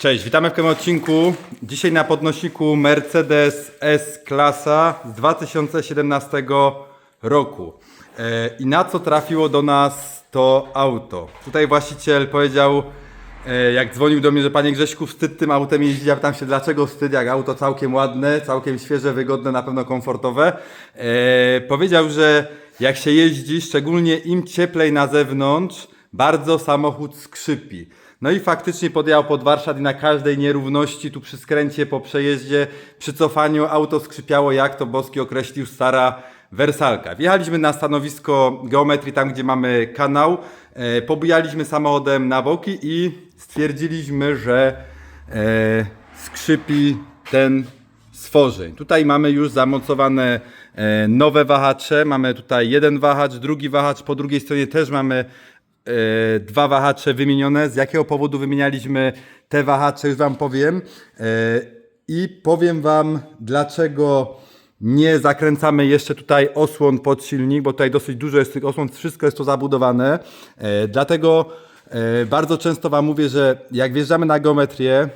Cześć, witamy w kolejnym odcinku. Dzisiaj na podnosiku Mercedes S-klasa z 2017 roku. E, I na co trafiło do nas to auto? Tutaj właściciel powiedział, e, jak dzwonił do mnie, że panie Grześku, wstyd tym autem jeździć. Ja pytam się, dlaczego wstyd, jak auto całkiem ładne, całkiem świeże, wygodne, na pewno komfortowe. E, powiedział, że jak się jeździ, szczególnie im cieplej na zewnątrz, bardzo samochód skrzypi. No i faktycznie podjechał pod Warszawę i na każdej nierówności, tu przy skręcie, po przejeździe, przy cofaniu auto skrzypiało, jak to Boski określił stara wersalka. Wjechaliśmy na stanowisko geometrii, tam gdzie mamy kanał, e, pobujaliśmy samochodem na boki i stwierdziliśmy, że e, skrzypi ten stworzeń. Tutaj mamy już zamocowane e, nowe wahacze. Mamy tutaj jeden wahacz, drugi wahacz. Po drugiej stronie też mamy e, dwa wahacze wymienione. Z jakiego powodu wymienialiśmy te wahacze, już Wam powiem. E, I powiem Wam, dlaczego nie zakręcamy jeszcze tutaj osłon pod silnik, bo tutaj dosyć dużo jest tych osłon, wszystko jest to zabudowane. E, dlatego bardzo często Wam mówię, że jak wjeżdżamy na geometrię,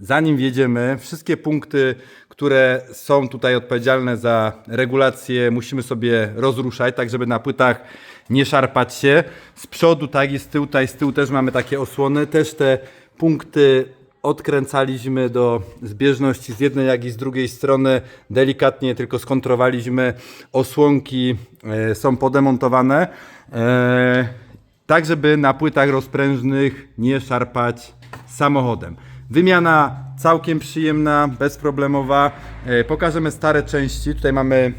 zanim wjedziemy, wszystkie punkty, które są tutaj odpowiedzialne za regulację, musimy sobie rozruszać, tak żeby na płytach nie szarpać się. Z przodu, tak i z tyłu, tutaj z tyłu też mamy takie osłony. Też te punkty odkręcaliśmy do zbieżności z jednej, jak i z drugiej strony. Delikatnie tylko skontrowaliśmy. Osłonki e, są podemontowane. E, tak żeby na płytach rozprężnych nie szarpać samochodem. Wymiana całkiem przyjemna, bezproblemowa. E, Pokażemy stare części. Tutaj mamy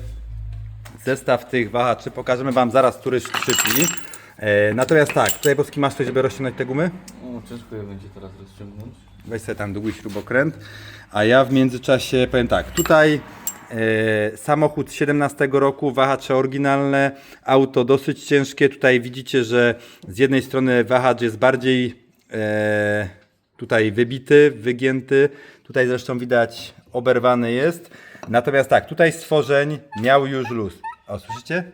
zestaw tych wahaczy. Pokażemy Wam zaraz, który skrzypi. E, Natomiast tak, tutaj Boski masz coś, żeby rozciągnąć te gumy? O, ciężko je będzie teraz rozciągnąć. Weź sobie tam długi śrubokręt. A ja w międzyczasie powiem tak, tutaj e, samochód z 17 roku, wahacze oryginalne, auto dosyć ciężkie. Tutaj widzicie, że z jednej strony wahacz jest bardziej e, tutaj wybity, wygięty. Tutaj zresztą widać oberwany jest. Natomiast tak, tutaj stworzeń miał już luz. O, słyszycie?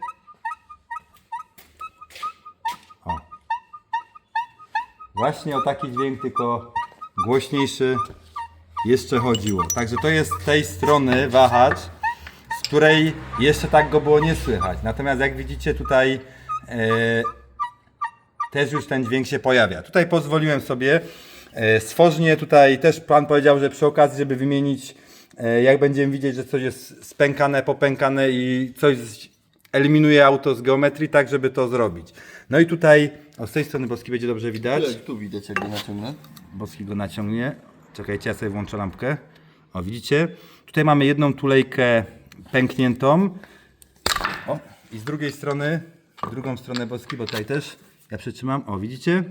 O. Właśnie o taki dźwięk, tylko głośniejszy jeszcze chodziło. Także to jest z tej strony wahacz, z której jeszcze tak go było nie słychać. Natomiast jak widzicie tutaj e, też już ten dźwięk się pojawia. Tutaj pozwoliłem sobie stworznie, tutaj też pan powiedział, że przy okazji, żeby wymienić, e, jak będziemy widzieć, że coś jest spękane, popękane i coś eliminuje auto z geometrii, tak żeby to zrobić. No i tutaj, o z tej strony Boski będzie dobrze widać. Jak tu widać, jak go naciągnę? Boski go naciągnie. Czekajcie, ja sobie włączę lampkę. O, widzicie? Tutaj mamy jedną tulejkę pękniętą. O, i z drugiej strony, drugą stronę Boski, bo tutaj też ja przytrzymam. O, widzicie?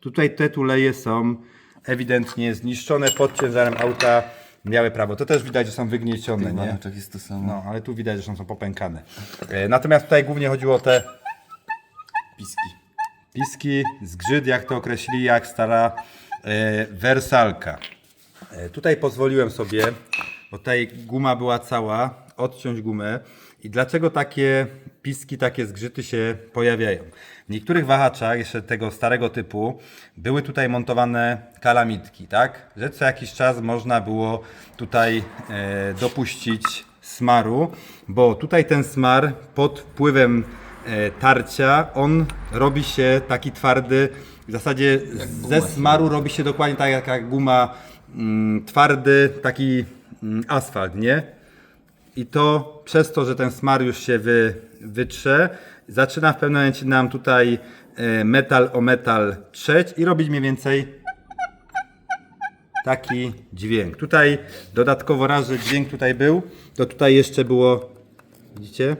Tutaj te tuleje są ewidentnie zniszczone pod ciężarem auta. Miały prawo. To też widać, że są wygniecione, nie? Banaczach jest to samo. No, ale tu widać, że są popękane. E, Natomiast tutaj głównie chodziło o te Piski. piski, zgrzyt, jak to określili, jak stara e, wersalka. E, tutaj pozwoliłem sobie, bo tutaj guma była cała, odciąć gumę. I dlaczego takie piski, takie zgrzyty się pojawiają? W niektórych wahaczach, jeszcze tego starego typu, były tutaj montowane kalamitki, tak? Że co jakiś czas można było tutaj e, dopuścić smaru, bo tutaj ten smar pod wpływem e, tarcia, on robi się taki twardy, w zasadzie ze smaru robi się dokładnie tak jak, jak guma mm, twardy, taki mm, asfalt, nie? I to przez to, że ten smar już się wy, wytrze, zaczyna w pewnym momencie nam tutaj e, metal o metal trzeć i robić mniej więcej taki dźwięk. Tutaj dodatkowo raz, że dźwięk tutaj był, to tutaj jeszcze było, widzicie?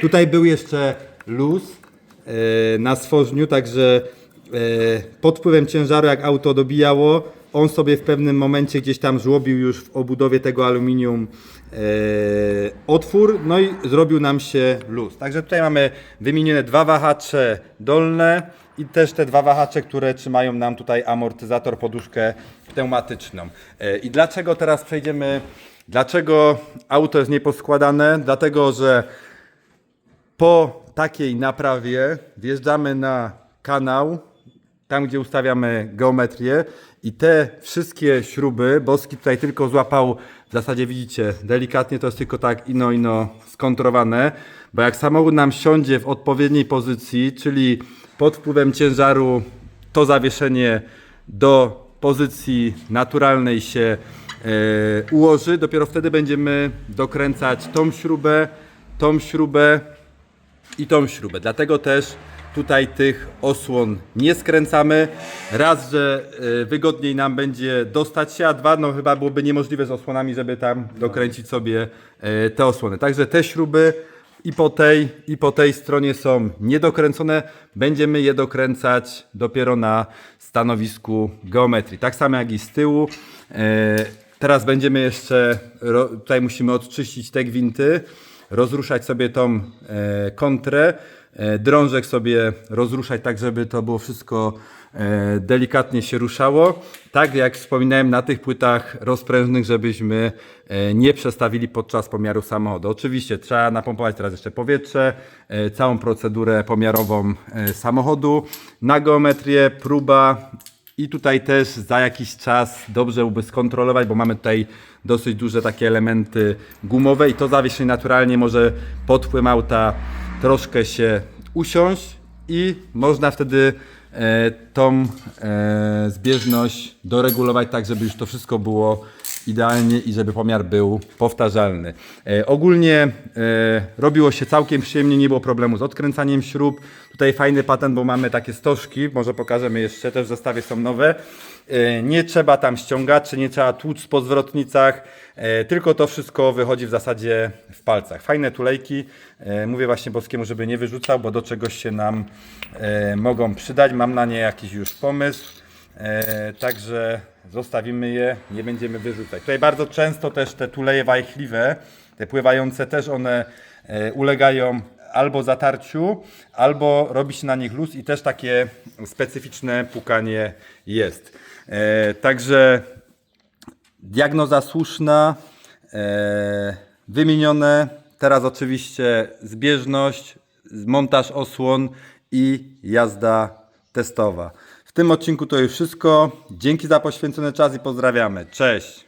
Tutaj był jeszcze luz e, na stworzniu, także e, pod wpływem ciężaru jak auto dobijało, on sobie w pewnym momencie gdzieś tam żłobił już w obudowie tego aluminium e, otwór, no i zrobił nam się luz. Także tutaj mamy wymienione dwa wahacze dolne i też te dwa wahacze, które trzymają nam tutaj amortyzator, poduszkę pneumatyczną. E, I dlaczego teraz przejdziemy, dlaczego auto jest nieposkładane? Dlatego, że po takiej naprawie wjeżdżamy na kanał tam gdzie ustawiamy geometrię i te wszystkie śruby, Boski tutaj tylko złapał, w zasadzie widzicie, delikatnie to jest tylko tak ino ino skontrowane, bo jak samochód nam siądzie w odpowiedniej pozycji, czyli pod wpływem ciężaru to zawieszenie do pozycji naturalnej się e, ułoży, dopiero wtedy będziemy dokręcać tą śrubę, tą śrubę i tą śrubę. Dlatego też tutaj tych osłon nie skręcamy. Raz, że e, wygodniej nam będzie dostać się, a dwa, no chyba byłoby niemożliwe z osłonami, żeby tam dokręcić sobie e, te osłony. Także te śruby i po tej, i po tej stronie są niedokręcone. Będziemy je dokręcać dopiero na stanowisku geometrii. Tak samo jak i z tyłu. E, Teraz będziemy jeszcze, tutaj musimy odczyścić te gwinty, rozruszać sobie tą kontrę, drążek sobie rozruszać tak, żeby to było wszystko e, delikatnie się ruszało. Tak jak wspominałem na tych płytach rozprężnych, żebyśmy e, nie przestawili podczas pomiaru samochodu. Oczywiście trzeba napompować teraz jeszcze powietrze, e, całą procedurę pomiarową e, samochodu, na geometrię, próba i tutaj też za jakiś czas dobrze byłoby skontrolować, bo mamy tutaj dosyć duże takie elementy gumowe i to zawieszenie naturalnie może pod wpływem auta troszkę się usiąść i można wtedy e, tą e, zbieżność doregulować tak, żeby już to wszystko było idealnie i żeby pomiar był powtarzalny. E, ogólnie e, robiło się całkiem przyjemnie, nie było problemu z odkręcaniem śrub. Tutaj fajny patent, bo mamy takie stożki, może pokażemy jeszcze, też w zestawie są nowe. E, nie trzeba tam ściągaczy, nie trzeba tłuc po zwrotnicach, e, tylko to wszystko wychodzi w zasadzie w palcach. Fajne tulejki, e, mówię właśnie Boskiemu, żeby nie wyrzucał, bo do czegoś się nam e, mogą przydać. Mam na nie jakiś już pomysł. E, także zostawimy je, nie będziemy wyrzucać. Tutaj bardzo często też te tuleje wajchliwe, te pływające też one e, ulegają albo zatarciu, albo robi się na nich luz i też takie specyficzne pukanie jest. E, także diagnoza słuszna, e, wymienione. Teraz oczywiście zbieżność, montaż osłon i jazda testowa. W tym odcinku to już wszystko. Dzięki za poświęcony czas i pozdrawiamy. Cześć!